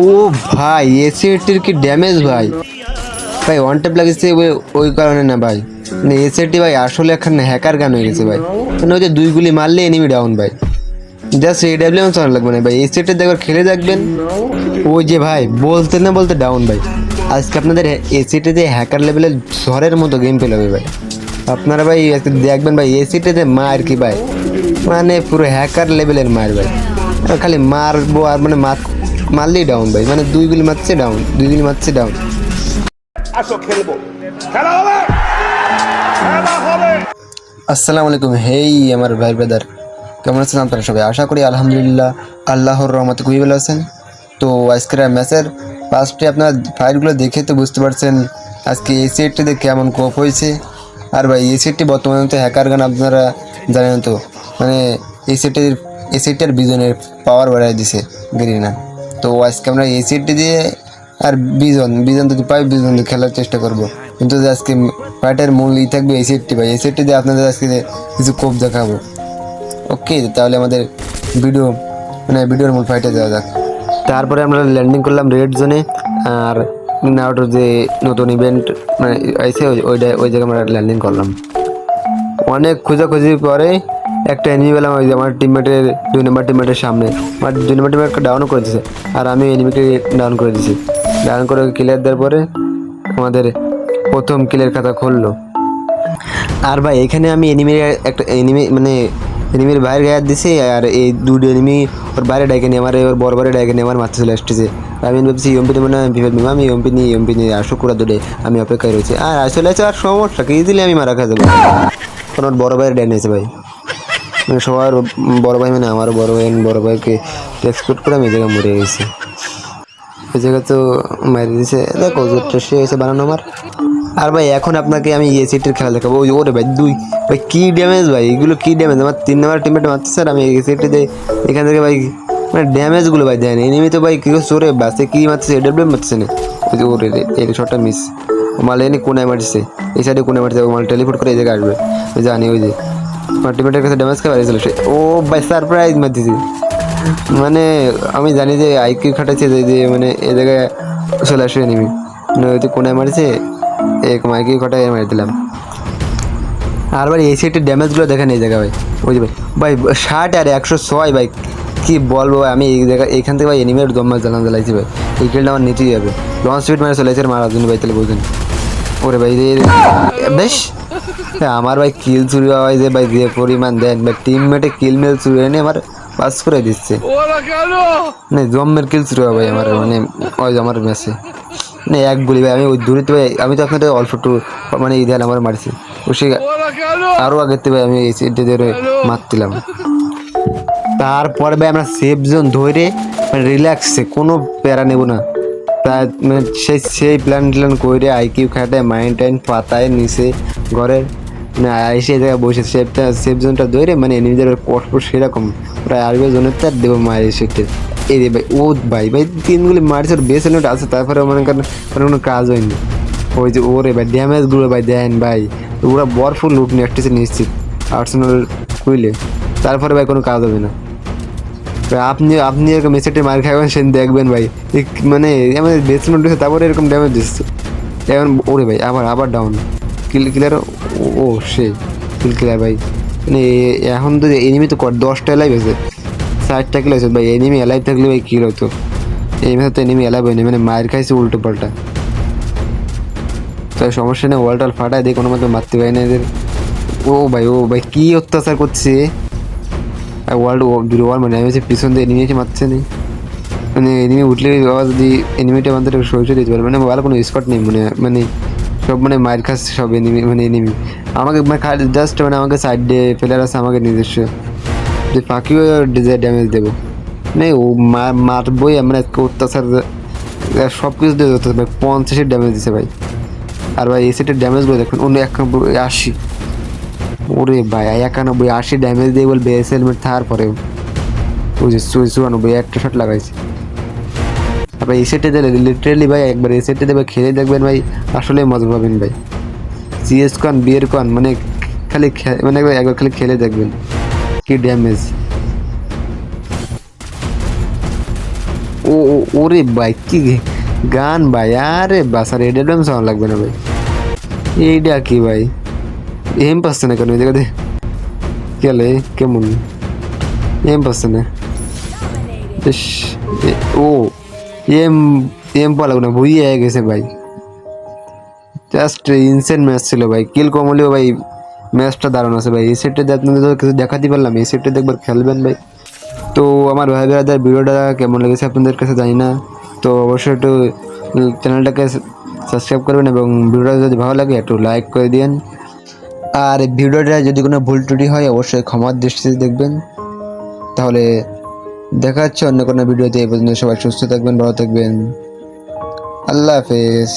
ও ভাই এসিটির কি ড্যামেজ ভাই? ভাই ওয়ান ট্যাপ লাগিয়েছে ওই- ওই কারণে না ভাই। মানে এসিটি ভাই, আসলে এখন হ্যাকার গান হয়ে গেছে ভাই। মানে ওই যে দুই গুলি মারলে এনিমি ডাউন ভাই। জাস্ট এডাব্লিউ চালানো লাগবে না ভাই। এসিটি দেখবার খেলে দেখবেন। ওই যে ভাই, বলতে না বলতে ডাউন ভাই। আজকে আপনাদের এসিটিতে হ্যাকার লেভেলের ঝড়ের মতো গেম পেলে হবে ভাই। আপনারা ভাই দেখবেন ভাই এসিটিতে মার কি ভাই? মানে পুরো হ্যাকার লেভেলের মার ভাই। খালি মারবো আর মানে মার মারলেই ডাউন ভাই মানে দুই গুলি মারছে ডাউন দুই গুলি মারছে ডাউন আসো খেলব। খেলা হবে! খেলা হবে! আসসালামু আলাইকুম হেই আমার ভাই ব্রাদার কেমন আছেন আপনারা সবাই? আশা করি আলহামদুলিল্লাহ আল্লাহর রহমতে খুবই ভালো আছেন। তো আজকের ম্যাচের ফার্স্টে আপনার ফাইলগুলো দেখে তো বুঝতে পারছেন আজকে এই সেটটিতে কেমন কোপ হয়েছে। আর ভাই এই সেটটি বর্তমানে তো হ্যাকার গান আপনারা জানেন তো। মানে এই সেটের এই সেটটার বিজনের পাওয়ার বাড়াই দিছে গেরিনা তো আজকে আমরা এই সেটটি দিয়ে আর বিজন বিজন যদি পাই বিজন খেলার চেষ্টা করব। কিন্তু আজকে ফাইটের মূল ই থাকবে ভাই, এই সেটটি দিয়ে আপনাদের আজকে কিছু কোপ দেখাবো। ওকে তাহলে আমাদের ভিডিও মানে ভিডিওর মূল ফাইটে যাওয়া যাক। তারপরে আমরা ল্যান্ডিং করলাম রেড জোনে আর নাউটোর যে নতুন ইভেন্ট মানে আইসে ওই- ওইটা ওই জায়গায় আমরা ল্যান্ডিং করলাম। অনেক খোঁজাখুঁজির পরে একটা এনিমি পেলাম ওই যে আমার টিমমেটের দুই নম্বর টিমমেটের সামনে। আমার দুই নম্বর টিমমেটকে ডাউন করে দিয়েছে আর আমি এনিমিকে ডাউন করে দিয়েছি ডাউন করে ক্লিয়ার দেওয়ার পরে আমাদের প্রথম কিলের খাতা খুললো। আর ভাই, এখানে আমি এনিমির একটা এনিমি মানে এনিমির বাইরে গায়ে দিছি, আর এই দুটো এনিমি ওর বাইরে ডাইকে নিয়ে আমার, ওর বড় বাইরে ডাইকে নিয়ে আমার মারতে চলে আসতেছে। আমি ভাবছি ইম্পি নেব না এমপি ফেলব আমি ইম্পি নিই ইম্পি নিয়ে আসো কুড়া দূরে আমি অপেক্ষায় রয়েছি। আর আসলে আছে আর সমস্যা, কি দিলে আমি মারা খাওয়া যাব? কারণ ওর বড় বাইরে ড্যান হয়েছে ভাই। মানে সবার বড় ভাই মানে আমারও বড় ভাই, বড় ভাইকে এক্সপেক্ট করে আমি এই জায়গায় মরে গেছি। ওই জায়গা তো মারি দিছে। দেখো জোরটা সে হয়েছে বানানো আমার। আর ভাই, এখন আপনাকে আমি ইয়ে সিটির খেলা দেখাবো। ওই ওরে ভাই, দুই। ভাই, কী ড্যামেজ ভাই? এগুলো কী ড্যামেজ আমার তিন নম্বর টিমমেট মারছে স্যার আমি এই সিটিতে এখান থেকে ভাই মানে ড্যামেজগুলো ভাই দেয়নি এনিমি তো ভাই, কেউ চোরে বাসে কী মারছে এডব্লিউ মারছে না। ওই যে ওরে এই শটটা মিস মাল এনে কোনায় মারছে। এই সাইডে কোনায় মারছে মাল টেলিফোন করে এই জায়গায় আসবে। জানি ওই যে। আমার কাছে ড্যামেজ খাবার হয়েছিল সে ও ভাই সারপ্রাইজ মারতেছি মানে আমি জানি যে আইকিউ খাটাচ্ছে যে যে মানে এ জায়গায় চলে আসবে নিবি হয়তো কোনায় মারছে এরকম আইকিউ খাটাই মারি দিলাম। আর ভাই এই সেটের ড্যামেজগুলো দেখেন এই জায়গায় ভাই। যে ভাই ভাই ষাট আর একশো ছয় ভাই। কি বলব ভাই, আমি এই জায়গায় এইখান থেকে ভাই এনিমের দম্মা জ্বালান জ্বালাইছি ভাই। এই খেলটা আমার নিতেই যাবে লঞ্চ স্পিড মানে চলেছে মারার জন্য ভাই তাহলে বুঝুন। ওরে ভাই। বেশ। আমার ভাই কিল চুরি হয় যে ভাই, যে পরিমাণ দেন ভাই টিমমেটে কিল মেল চুরি এনে আমার পাস করে দিচ্ছে। মানে জম্মের কিল চুরি হয় ভাই আমার মানে ওই আমার ম্যাচে মানে এক গুলি ভাই, আমি ওই দূরে ভাই, আমি তো আপনাদের অল্প একটু মানে ইদেন আমার মারছি। ও সে আরও থেকে ভাই, আমি মারছিলাম। তারপরে ভাই, আমরা সেফ জোন ধরে মানে রিল্যাক্সে কোনো প্যারা নেব না। তাই মানে সেই সেই প্ল্যান ট্যান করে আইকিউ খাটায় মাইন্ড টাইন পাতায়, নিচে, ঘরের মানে এসে জায়গায় বসে সেফটা সেফ জোনটা ধরে মানে নিজেদের কষ্ট সেরকম প্রায় আরবি জোনের তার দেবো মায়ের সেটে এই রে ভাই, ও ভাই ভাই, তিনগুলি মারছে ওর বেস নোট আছে তারপরে মনে করেন কোনো কাজ হয়নি। ওই যে ওরে ভাই ড্যামেজগুলো ভাই দেন ভাই ওরা বরফুল লুট নিয়ে আসতেছে নিশ্চিত। আর্সেনাল কুইলে, তারপরে ভাই কোনো কাজ হবে না। আপনি আপনি এরকম মেসেটে মার খাবেন সেদিন দেখবেন ভাই মানে আমাদের বেসমেন্ট হচ্ছে তারপরে এরকম ড্যামেজ দিচ্ছে। এখন, ওরে ভাই, আবার আবার ডাউন কিল ক্লিয়ার ও সে কিল ক্লিয়ার ভাই। মানে এখন তো এনিমি তো কর দশটা এলাইভ আছে। ষাটটা কিলো আছে ভাই। এনিমি এলাইভ থাকলে ভাই কিল হতো। ম্যাচে তো এনিমি এলাইভ হয়নি। মানে মায়ের খাইছে উল্টো পাল্টা। তাই সমস্যা নেই ওয়াল টল ফাটায় দিয়ে কোনো মতো মারতে পারি না এদের। ও ভাই ও ভাই, কী অত্যাচার করছে? আর ওয়ার্ল্ড দুটো ওয়ার্ল্ড মানে আমি পিছন দিয়ে এনিমি এসে মারছে নেই মানে এনিমি উঠলে বাবা যদি এনিমিটা আমাদের সরিয়ে দিতে পারে। মানে ভালো কোনো স্পট নেই মানে মানে সব মানে মায়ের খাচ্ছে সব এনিমি মানে এনিমি আমাকে মানে জাস্ট মানে আমাকে সাইড দিয়ে প্লেয়ার আছে আমাকে নিজস্ব। যে ফাঁকিও ড্যামেজ দেবো। মানে ও মার মারবই আমরা অত্যাচার সব কিছু দিয়ে ধরতে হবে পঞ্চাশের ড্যামেজ দিছে ভাই। আর ভাই, এই সেটের ড্যামেজগুলো দেখুন অন্য একানব্বই, আশি। ওরে ভাই, একানব্বই, আশি ড্যামেজ দিয়ে বলবে বেস হেলমেট তারপরে ওই যে চুরানব্বই একটা শট লাগাইছে। তারপর এই সেটে দিলে লিটারেলি ভাই একবার এই সেটে দেবে খেলে দেখবেন ভাই আসলে মজা পাবেন ভাই। সিএস কন বিয়ের কন মানে খালি খে- মানে একবার একবার খালি খেলে দেখবেন কি ড্যামেজ ও ও- ওরে ভাই কি গে- গান ভাই আরে বাসার এটা ড্যাম সাউন্ড লাগবে না ভাই? এইটা কি ভাই? এম পাচ্ছে না কেন দেখে দে গেলে কেমন? এম পাচ্ছে না। ইস, এ- ও। এম এম না, ভুইয়ে গেছে ভাই। জাস্ট ইনসেন্ট ম্যাচ ছিল ভাই কিল কম হলেও ভাই ম্যাচটা দারুণ আছে ভাই। এই সেটটা আপনাদের কিছু দেখাতে পারলাম, এই সেটটা একবার খেলবেন ভাই। তো আমার ভাই ভাইদের ভিডিওটা কেমন লেগেছে আপনাদের কাছে জানি না। তো অবশ্যই একটু চ্যানেলটাকে সাবস্ক্রাইব করবেন এবং ভিডিওটা যদি ভালো লাগে, একটু লাইক করে দিন আর ভিডিওটা যদি কোনো ভুল ত্রুটি হয়, অবশ্যই ক্ষমার দৃষ্টিতে দেখবেন। তাহলে দেখা হচ্ছে অন্য কোনো ভিডিওতে এই পর্যন্ত সবাই সুস্থ থাকবেন ভালো থাকবেন। আল্লাহ হাফেজ।